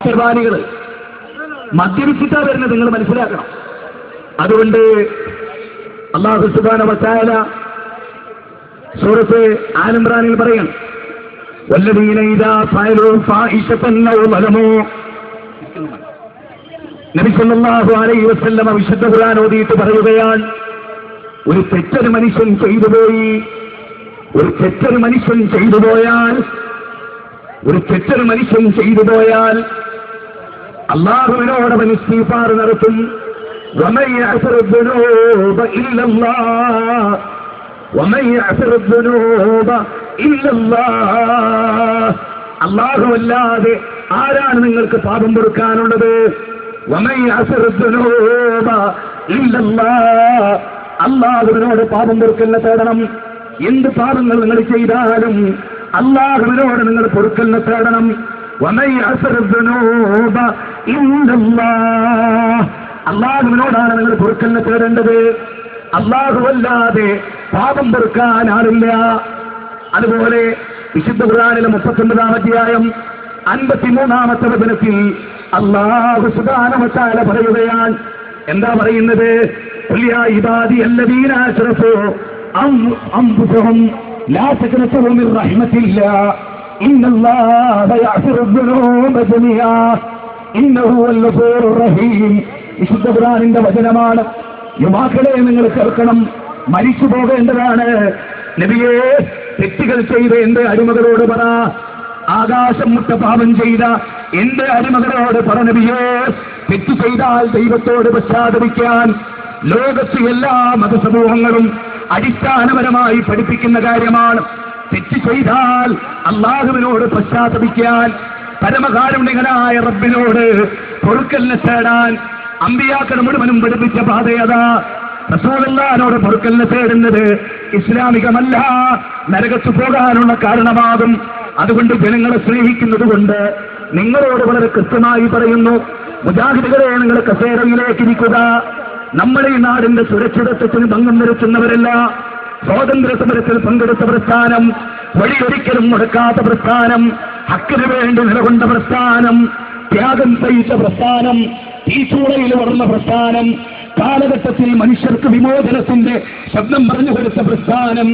പരിപാടികൾ മദ്യപിച്ചിട്ടാ വരുന്നത് നിങ്ങൾ മനസ്സിലാക്കണം. അതുകൊണ്ട് അള്ളാഹു സുബാന വച്ചാല സൂറത്ത് ആലംബ്രാനിൽ പറയും വല്ലതീന ഇതാ ഫയലോ ഫാഹിഷത്തന്നോ വലമോ. നബി സല്ലല്ലാഹു അലൈഹി വസല്ലമ വിശുദ്ധ ഖുർആൻ ഓതിയിട്ട് പറയുകയാണ് ഒരു തെറ്റൊരു മനുഷ്യൻ ചെയ്തുപോയി ഒരു തെറ്റൊരു മനുഷ്യൻ ചെയ്തു പോയാൽ ഒരു തെറ്റൊരു മനുഷ്യൻ ചെയ്തു പോയാൽ അള്ളാഹുവിനോട് ഇസ്തീഫാർ നടത്തും. അള്ളാഹുവല്ലാതെ ആരാണ് നിങ്ങൾക്ക് പാപം പൊറുക്കാനുള്ളത്? അള്ളാഹുവിനോട് പാപം പൊറുക്കലിനെ തേടണം. എന്ത് പാപങ്ങൾ നിങ്ങൾ ചെയ്താലും അള്ളാഹുവിനോട് നിങ്ങൾ പൊറുക്കലിനെ തേടണം. ومن يغفر الذنوب إلا الله അള്ളാഹുവിനോടാണ് നിങ്ങൾ പൊറുക്കലിനെ തേടേണ്ടത് അള്ളാഹുവല്ലാതെ പാപം പൊറുക്കാൻ ആളില്ല അതുപോലെ വിശുദ്ധ ഖുർആനിലെ മുപ്പത്തൊമ്പതാം അധ്യായം അൻപത്തിമൂന്നാമത്തെ വചനത്തിൽ അള്ളാഹു സുധാനമത്താല പറയുകയാണ് എന്താ പറയുന്നത് قل يا عبادي الذين أسرفوا أم- أنفسهم لا تقنطوا من رحمة الله إن الله يغفر الذنوب جميعا إنه هو الغفور الرحيم വിശുദ്ധ ഖുർആനിന്റെ വചനമാണ് യുവാക്കളെ നിങ്ങൾ കേൾക്കണം മരിച്ചു പോകേണ്ടതാണ് നബിയെ തെറ്റുകൾ ചെയ്ത് എന്റെ അടിമകളോട് പറ ആകാശം മുട്ട പാപം ചെയ്ത എന്റെ അടിമകളോട് പറ നബിയെ തെറ്റ് ചെയ്താൽ ദൈവത്തോട് പശ്ചാത്തപിക്കാൻ ലോകത്ത് എല്ലാ മതസമൂഹങ്ങളും അടിസ്ഥാനപരമായി പഠിപ്പിക്കുന്ന കാര്യമാണ് തെറ്റ് ചെയ്താൽ അള്ളാഹുവിനോട് പശ്ചാത്തപിക്കാൻ പരമകാരുണ്യകനായ റബ്ബിനോട് പൊറുക്കലിനെ തേടാൻ അമ്പിയാക്കൾ മുഴുവനും പഠിപ്പിച്ച പാതയതാ റസൂലല്ലാനോട് പൊറുക്കലിനെ തേടുന്നത് ഇസ്ലാമികമല്ല നരകത്ത് പോകാനുള്ള കാരണമാകും. അതുകൊണ്ട് ജനങ്ങളെ സ്നേഹിക്കുന്നത് കൊണ്ട് നിങ്ങളോട് വളരെ കൃത്യമായി പറയുന്നു മുജാഹിദുകളെ നിങ്ങൾ കസേരയിലേക്ക് ഇരിക്കുക. നമ്മുടെ ഈ നാടിന്റെ സുരക്ഷിതത്വത്തിന് ഭംഗം വരുത്തുന്നവരല്ല. സ്വാതന്ത്ര്യ സമരത്തിൽ പങ്കെടുത്ത പ്രസ്ഥാനം വഴിയൊരിക്കലും മുടക്കാത്ത പ്രസ്ഥാനം ഹക്കിന് വേണ്ടി നിലകൊണ്ട പ്രസ്ഥാനം ത്യാഗം സഹിച്ച പ്രസ്ഥാനം തീച്ചൂളയിൽ വളർന്ന പ്രസ്ഥാനം കാലഘട്ടത്തിൽ മനുഷ്യർക്ക് വിമോചനത്തിന്റെ ശബ്ദം പറഞ്ഞു കൊടുത്ത പ്രസ്ഥാനം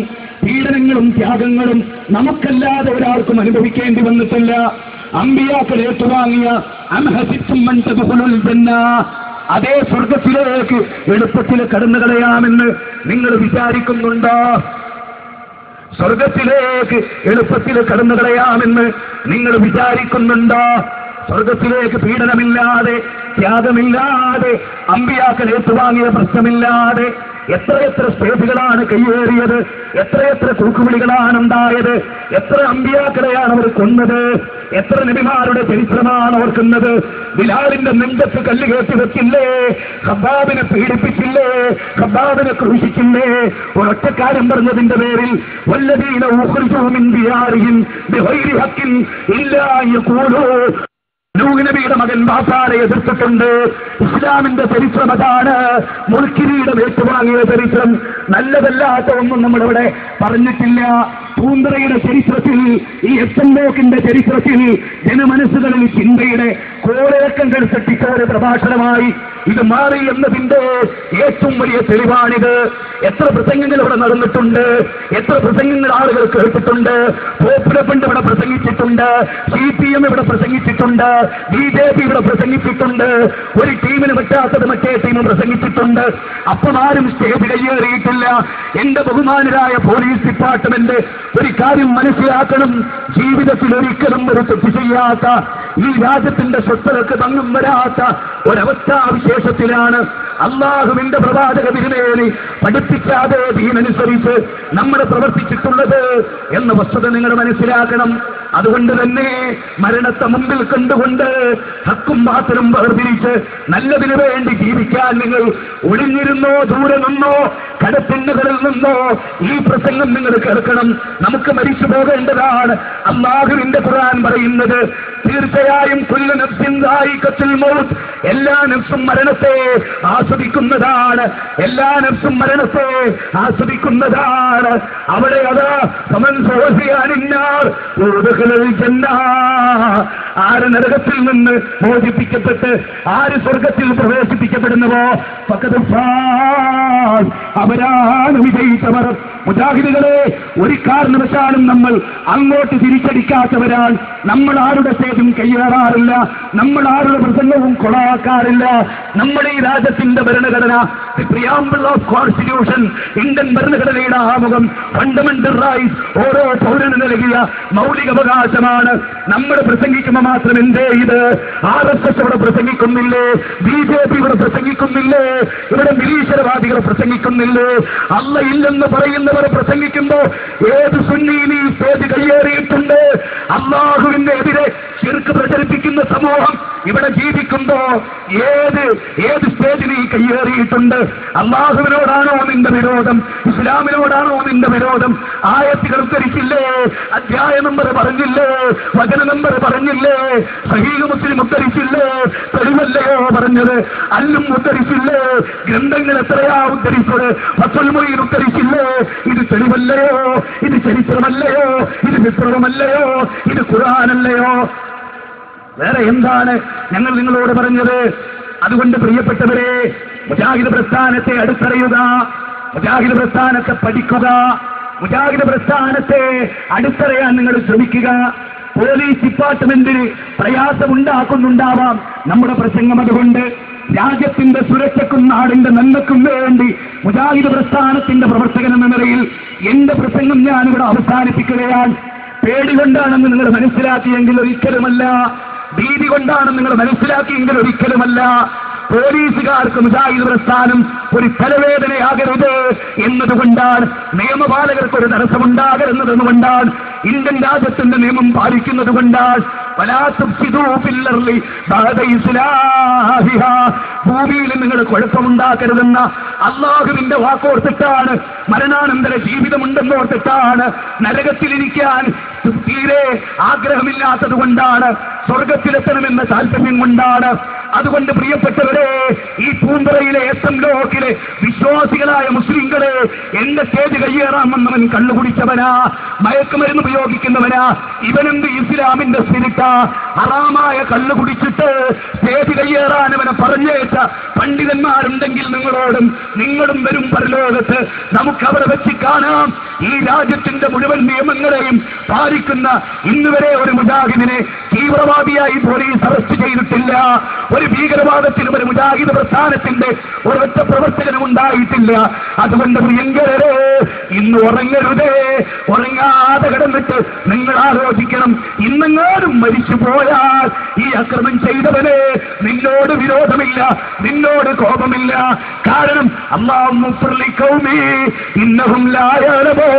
പീഡനങ്ങളും ത്യാഗങ്ങളും നമുക്കല്ലാതെ ഒരാൾക്കും അനുഭവിക്കേണ്ടി വന്നിട്ടില്ല. അമ്പിയാക്കൾ ഏറ്റുവാങ്ങിയ ജന്ന അതേ സ്വർഗത്തിലേക്ക് എളുപ്പത്തിൽ കടന്നു കളയാമെന്ന് നിങ്ങൾ വിചാരിക്കുന്നുണ്ടോ? സ്വർഗത്തിലേക്ക് എളുപ്പത്തിൽ കടന്നു കളയാമെന്ന് നിങ്ങൾ വിചാരിക്കുന്നുണ്ടോ? സ്വർഗത്തിലേക്ക് പീഡനമില്ലാതെ ത്യാഗമില്ലാതെ അമ്പിയാക്കൾ ഏറ്റുവാങ്ങിയ പ്രശ്നമില്ലാതെ എത്രയെത്ര സ്റ്റേജുകളാണ് കൈയേറിയത് എത്രയെത്ര തൂക്കുവിളികളാണ് ഉണ്ടായത്? എത്ര അമ്പിയാക്കളെയാണ് അവർ കൊന്നത്? എത്ര നബിമാരുടെ ചരിത്രമാണ് ഓർക്കുന്നത്? ബിലാലിന്റെ നെഞ്ചത്ത് കല്ല് കയറ്റി വെച്ചില്ലേ? ഹബാബിനെ പീഡിപ്പിച്ചില്ലേ? ഹബാബിനെ ക്രൂശിച്ചില്ലേ? ഒരൊറ്റക്കാരൻ പറഞ്ഞതിന്റെ പേരിൽ വല്ലതീന ഊഹ്റിജൂമിൻ ദിയാറിഹിം ബിഗൈരി ഹഖിൻ ഇല്ലാ യഖൂലൂ നൂഹ് നബിയുടെ മകൻ ബാസാരെ എതിർത്തിട്ടുണ്ട്. ഇസ്ലാമിന്റെ ചരിത്രം അതാണ്. മുൾക്കിരിയുടെ ഏറ്റുവാങ്ങിയ ചരിത്രം. നല്ലതല്ലാത്ത ഒന്നും നമ്മളിവിടെ പറഞ്ഞിട്ടില്ല. പൂന്തറയുടെ ചരിത്രത്തിൽ ഈ എസ് എൻ ചരിത്രത്തിൽ ജനമനസ്സുകളിൽ ചിന്തയുടെ കോളേക്കം കെടുത്തിട്ട ഒരു പ്രഭാഷണമായി ഇത് മാറി എന്നതിന്റെ ഏറ്റവും വലിയ തെളിവാണിത് എത്ര പ്രസംഗങ്ങൾ ഇവിടെ നടന്നിട്ടുണ്ട് എത്ര പ്രസംഗങ്ങൾ ആളുകൾ കേട്ടിട്ടുണ്ട് പോപ്പുലർ ഫണ്ട് ഇവിടെ പ്രസംഗിച്ചിട്ടുണ്ട് സി പി എം ഇവിടെ പ്രസംഗിച്ചിട്ടുണ്ട് ബി ജെ പി ഇവിടെ പ്രസംഗിച്ചിട്ടുണ്ട് ഒരു ടീമിന് പറ്റാത്തത് മറ്റേ ടീമും പ്രസംഗിച്ചിട്ടുണ്ട്. അപ്പം ആരും സ്റ്റേജ് കയ്യേറിയിട്ടില്ല. എന്റെ ബഹുമാനരായ പോലീസ് ഡിപ്പാർട്ട്മെന്റ് ഒരു കാര്യം മനസ്സിലാക്കണം ജീവിതത്തിൽ ഒരിക്കലും ഒരു തെറ്റ് ചെയ്യാത്ത ഈ രാജ്യത്തിന്റെ സ്വത്തകൾക്ക് ഭംഗം വരാത്ത ഒരവസ്ഥാവിശേഷത്തിലാണ് അള്ളാഹുവിന്റെ പ്രവാചക തിരുമേനി പഠിപ്പിക്കാതെ ദീനനുസരിച്ച് നമ്മൾ പ്രവർത്തിച്ചിട്ടുള്ളത് എന്ന വസ്തുത നിങ്ങൾ മനസ്സിലാക്കണം. അതുകൊണ്ട് തന്നെ മരണത്തെ മുമ്പിൽ കണ്ടുകൊണ്ട് ഹക്കും മാത്രം വേർതിരിച്ച് നല്ലതിനു വേണ്ടി ജീവിക്കാൻ നിങ്ങൾ ഒളിഞ്ഞിരുന്നോ ദൂരെ നിന്നോ കടത്തിണ്ണുകളിൽ നിന്നോ ഈ പ്രസംഗം നിങ്ങൾ കേൾക്കണം. നമുക്ക് മരിച്ചു പോകേണ്ടതാണ് അള്ളാഹുവിന്റെ ഖുർആൻ പറയുന്നത് തീർച്ചയായും എല്ലാ നബ്സും മരണത്തെ ആസ്വദിക്കുന്നതാണ്. എല്ലാ നബ്സും മരണത്തെ ആസ്വദിക്കുന്നതാണ്. അവിടെ അതാ സമൻ സോഹിയാനിന്നാർ ജന്ന. ആര് നരകത്തിൽ നിന്ന് മോചിപ്പിക്കപ്പെട്ട് ആര് സ്വർഗത്തിൽ പ്രവേശിപ്പിക്കപ്പെടുന്നുവോ? അവരാണ് വിജയിച്ചവർ. മുജാഹിദുകളെ ഒരു കാരണവശാലും നമ്മൾ അങ്ങോട്ട് തിരിച്ചടിക്കാത്തവരാണ്. നമ്മൾ ആരുടെ സ്റ്റേജും കയ്യേറാറില്ല നമ്മൾ ആരുടെ പ്രസംഗവും കൊളാക്കാറില്ല നമ്മുടെ ഈ രാജ്യത്തിന്റെ ഭരണഘടന പ്രിയാമ്പിൾ ഓഫ് കോൺസ്റ്റിറ്റ്യൂഷൻ ഇന്ത്യൻ ഭരണഘടനയുടെ ആമുഖം ഫണ്ടമെന്റൽ റൈറ്റ്സ് ഓരോ പൗരന് നൽകിയ മൗലിക അവകാശമാണ് നമ്മൾ പ്രസംഗിക്കുമ്പോൾ മാത്രം എന്തേ ഇത്? ആർ എസ് എസ് ഇവിടെ പ്രസംഗിക്കുന്നില്ലേ? ബി ജെ പി ഇവിടെ പ്രസംഗിക്കുന്നില്ലേ? ഇവിടെ നിരീശ്വരവാദികൾ പ്രസംഗിക്കുന്നില്ലേ? അല്ല ഇല്ലെന്ന് പറയുന്നവർ പ്രസംഗിക്കുമ്പോ ഏത് സുന്നീനി സ്റ്റേജ് കയ്യേറിയിട്ടുണ്ട്? അള്ളാഹുവിന്റെ എതിരെ ചെറുക്ക് പ്രചരിപ്പിക്കുന്ന സമൂഹം ഇവിടെ ജീവിക്കുമ്പോ ഏത് ഏത് സ്റ്റേജിൽ ഈ കയ്യേറിയിട്ടുണ്ട് അള്ളാഹുവിനോടാണോ നിന്റെ വിരോധം? ഇസ്ലാമിനോടാണോ നിന്റെ വിരോധം? ആയത്തുകൾ ഉദ്ധരിച്ചില്ലേ? അധ്യായ നമ്പർ പറഞ്ഞില്ലേ? വചന നമ്പർ പറഞ്ഞില്ലേ? സഹീദ് മുസ്ലിം ഉദ്ധരിച്ചില്ലേ? തെളിവല്ലയോ പറഞ്ഞത്? അല്ലും ഉദ്ധരിച്ചില്ലേ? ഗ്രന്ഥങ്ങൾ എത്രയാ ഉദ്ധരിച്ചത്? ഫസൽമൊഴിയിൽ ഉദ്ധരിച്ചില്ലേ? ഇത് തെളിവല്ലയോ? ഇത് ചരിത്രമല്ലയോ? ഇത് വിപ്ലവമല്ലയോ ഇത് ഖുർആാനല്ലയോ? വേറെ എന്താണ് ഞങ്ങൾ നിങ്ങളോട് പറഞ്ഞത്? അതുകൊണ്ട് പ്രിയപ്പെട്ടവരെ മുജാഹിദ് പ്രസ്ഥാനത്തെ അടുത്തറിയുക മുജാഹിദ് പ്രസ്ഥാനത്തെ പഠിക്കുക മുജാഹിദ് പ്രസ്ഥാനത്തെ അടുത്തറിയാൻ നിങ്ങൾ ശ്രമിക്കുക. പോലീസ് ഡിപ്പാർട്ട്മെന്റിന് പ്രയാസമുണ്ടാക്കുന്നുണ്ടാവാം നമ്മുടെ പ്രസംഗം അതുകൊണ്ട്. രാജ്യത്തിന്റെ സുരക്ഷയ്ക്കും നാടിന്റെ നന്മക്കും വേണ്ടി മുജാഹിദ് പ്രസ്ഥാനത്തിന്റെ പ്രവർത്തകൻ എന്ന നിലയിൽ എന്റെ പ്രസംഗം ഞാനിവിടെ അവസാനിപ്പിക്കുകയാണ്. പേടി കൊണ്ടാണെന്ന് നിങ്ങൾ മനസ്സിലാക്കിയെങ്കിൽ ഒരിക്കലുമല്ല. ഭീതി കൊണ്ടാണ് നിങ്ങൾ മനസ്സിലാക്കിയെങ്കിൽ ഒരിക്കലുമല്ല. പോലീസുകാർക്ക് മുജാഹിദ് പ്രസ്ഥാനം ഒരു തലവേദനയാകരുത് എന്നതുകൊണ്ടാണ് നിയമപാലകർക്ക് ഒരു തടസ്സമുണ്ടാകരുന്നതെന്നുകൊണ്ടാണ് ഇന്ത്യൻ രാജ്യത്തിന്റെ നിയമം പാലിക്കുന്നത് കൊണ്ടാണ് ഭൂമിയിൽ നിങ്ങൾ കുഴപ്പമുണ്ടാക്കരുതെന്ന അള്ളാഹുവിന്റെ വാക്കോർത്തിട്ടാണ് മരണാനന്തര ജീവിതമുണ്ടെന്നോർത്തിട്ടാണ് നരകത്തിലിരിക്കാൻ തീരെ ആഗ്രഹമില്ലാത്തത് കൊണ്ടാണ് സ്വർഗത്തിലെത്തണമെന്ന താല്പര്യം കൊണ്ടാണ് അതുകൊണ്ട് പ്രിയപ്പെട്ടവരെ ഈ പൂന്തറയിലെ എസ് എം ലോക്കിലെ വിശ്വാസികളായ മുസ്ലിങ്ങളെ എന്റെ സ്റ്റേജ് കയ്യേറാൻ വന്നവൻ കള്ളുകുടിച്ചവനാ മയക്കുമരുന്ന് ഉപയോഗിക്കുന്നവനാ ഇവനെന്ത് ഇസ്ലാമിന്റെ സ്പിരിറ്റാ ഹറാമായ കള്ളു കുടിച്ചിട്ട് സ്റ്റേജ് കയ്യേറാൻ അവനെ പറഞ്ഞേച്ച പണ്ഡിതന്മാരുണ്ടെങ്കിൽ നിങ്ങളോടും നിങ്ങളും വരും പരലോകത്ത്. നമുക്ക് അവിടെ വെച്ച് കാണാം. ഈ രാജ്യത്തിന്റെ മുഴുവൻ നിയമങ്ങളെയും പാലിക്കുന്ന ഇന്നുവരെ ഒരു മുജാഹിദിനെ തീവ്രവാദിയായി പോലീസ് അറസ്റ്റ് ചെയ്തിട്ടില്ല. ഒരു ഭീകരവാദത്തിനും ഒരു മുജാഹിദ് പ്രസ്ഥാനത്തിന്റെ ഒരൊറ്റ പ്രവർത്തകനും ഉണ്ടായിട്ടില്ല. അതുകൊണ്ട് പ്രിയങ്കരേ ഇന്ന് ഉറങ്ങരുതേ. ഉറങ്ങാതെ കിടന്നിട്ട് നിങ്ങൾ ആലോചിക്കണം. ഇന്നെങ്ങാനും മരിച്ചു പോയാൽ ഈ അക്രമം ചെയ്തവന് നിന്നോട് വിരോധമില്ല നിന്നോട് കോപമില്ല. കാരണം അള്ളാഹു ഇന്നഹും ലായാലമോ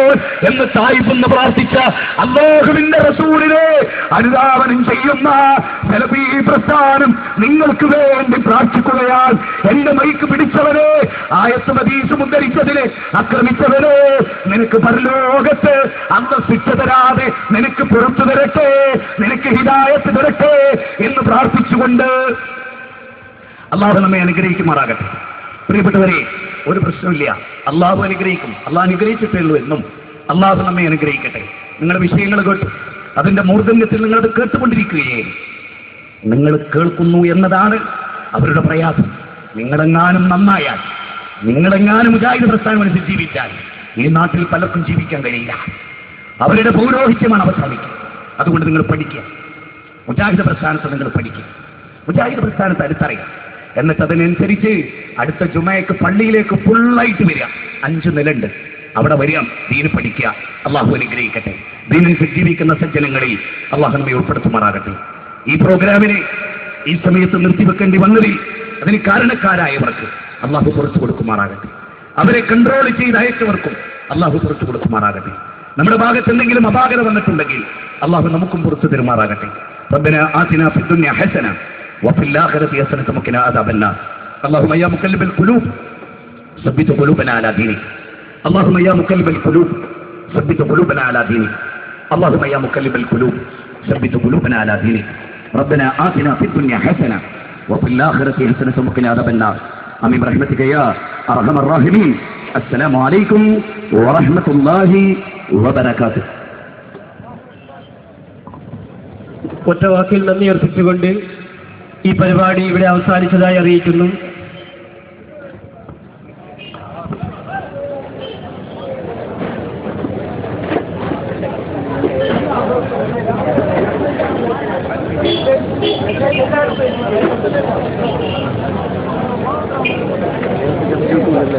എന്ന് തായ്പെന്ന് പ്രാർത്ഥിച്ച അള്ളാഹുവിന്റെ റസൂലിനെ അനുധാവനം ചെയ്യുന്ന പ്രസ്ഥാനം നിങ്ങൾക്ക് വേണ്ടി പ്രാർത്ഥിക്കുകയാൽ എന്റെ മൈക്ക് പിടിച്ചവനെ ആയത്ത് മതീസ് മുദ്രിച്ചതിനെ ആക്രമിച്ചവനെ നിനക്ക് പരലോകത്ത് ശിക്ഷ തരാതെ നിനക്ക് പുറത്തു തരട്ടെ നിനക്ക് ഹിതായത്ത് തരട്ടെ എന്ന് പ്രാർത്ഥിച്ചുകൊണ്ട് അള്ളാഹു നമ്മെ അനുഗ്രഹിക്കുമാറാകട്ടെ. പ്രിയപ്പെട്ടവരെ ഒരു പ്രശ്നമില്ല അള്ളാഹു അനുഗ്രഹിക്കും. അള്ളാഹ് അനുഗ്രഹിച്ചിട്ടേ ഉള്ളൂ എന്നും അള്ളാഹു നമ്മെ അനുഗ്രഹിക്കട്ടെ. നിങ്ങളുടെ വിഷയങ്ങൾ കേട്ടു അതിന്റെ മൂർധന്യത്തിൽ നിങ്ങളത് കേട്ടുകൊണ്ടിരിക്കുകയേ. നിങ്ങൾ കേൾക്കുന്നു എന്നതാണ് അവരുടെ പ്രയാസം. നിങ്ങളെങ്ങാനും നന്നായാൽ നിങ്ങളെങ്ങാനും മുജാഹിദ് പ്രസ്ഥാനം അനുസരിച്ച് ജീവിച്ചാൽ ഈ നാട്ടിൽ പലർക്കും ജീവിക്കാൻ കഴിയില്ല. അവരുടെ പൗരോഹിത്യമാണ് അവസാനിക്കുക അതുകൊണ്ട് നിങ്ങൾ പഠിക്കുക. മുജാഹിദ പ്രസ്ഥാനത്ത് നിങ്ങൾ പഠിക്കുക. മുജാഹിദ് പ്രസ്ഥാനത്ത് അടുത്തറിയാം. എന്നിട്ട് അതിനനുസരിച്ച് അടുത്ത ജുമയ്ക്ക് പള്ളിയിലേക്ക് ഫുള്ളായിട്ട് വരിക. അഞ്ചു നിലണ്ട്. അവിടെ വരിക. ദീന് പഠിക്കുക. അള്ളാഹു അനുഗ്രഹിക്കട്ടെ. ദീനിൽ ജീവിക്കുന്ന സജ്ജനങ്ങളിൽ അള്ളാഹു നമ്മെ ഉൾപ്പെടുത്തുമാറാകട്ടെ. ഈ പ്രോഗ്രാമിനെ ഈ സമയത്ത് നിർത്തിവെക്കേണ്ടി വന്നതിൽ അതിന് കാരണക്കാരായവർക്ക് അള്ളാഹു കുറച്ചു കൊടുക്കുമാറാകട്ടെ. അവരെ കൺട്രോൾ ചെയ്ത് അയച്ചവർക്കും അള്ളാഹു പുറത്തു കൊടുക്കുമാറാകട്ടെ നമ്മുടെ ഭാഗത്ത് എന്തെങ്കിലും അപാകത വന്നിട്ടുണ്ടെങ്കിൽ അള്ളാഹു നമുക്കും പുറത്തു തരുമാറാകട്ടെ ربنا آتنا في الدنيا حسنة وفي الآخرة حسنة وقنا عذاب النار اللهم يا مقلب القلوب ثبت قلوبنا على دينك اللهم يا مقلب القلوب ثبت قلوبنا على دينك اللهم يا مقلب القلوب ثبت قلوبنا على دينك ربنا آتنا في الدنيا حسنة وفي الآخرة حسنة وقنا عذاب النار അമീം റഹ്മത്തിക്ക് അർഹമർ റഹിമീൻ. അസ്സലാമു അലൈക്കും വറഹ്മത്തുള്ളാഹി വബറകാത്ത് ഒറ്റ വാക്കിൽ നന്ദി അർപ്പിച്ചുകൊണ്ട് ഈ പരിപാടി ഇവിടെ അവസാനിച്ചതായി അറിയിക്കുന്നു.